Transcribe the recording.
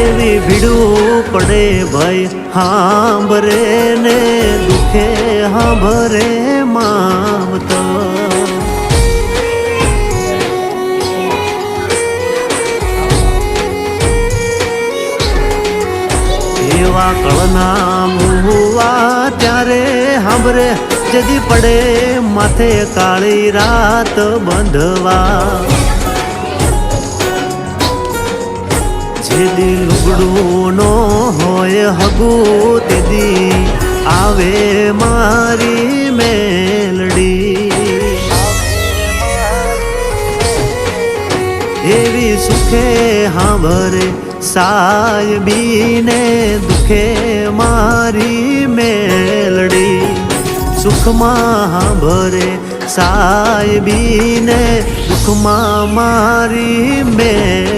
એવી ભીડવું પડે ભાઈ હાંભરે ને દુખે હાંભરે મામતો એવા કળના મુવા ત્યારે હાંભરે, જદી પડે માથે કાળી રાત બંધવા. જેદી લુગડું નો હોય હગું તેદી આવે મારી મેલડી. એવી સુખે હાંભરે સાયબીને દુખે મારી મેલડી. સુખમાં હાંભરે સાયબીને દુખમાં મારી મેલડી.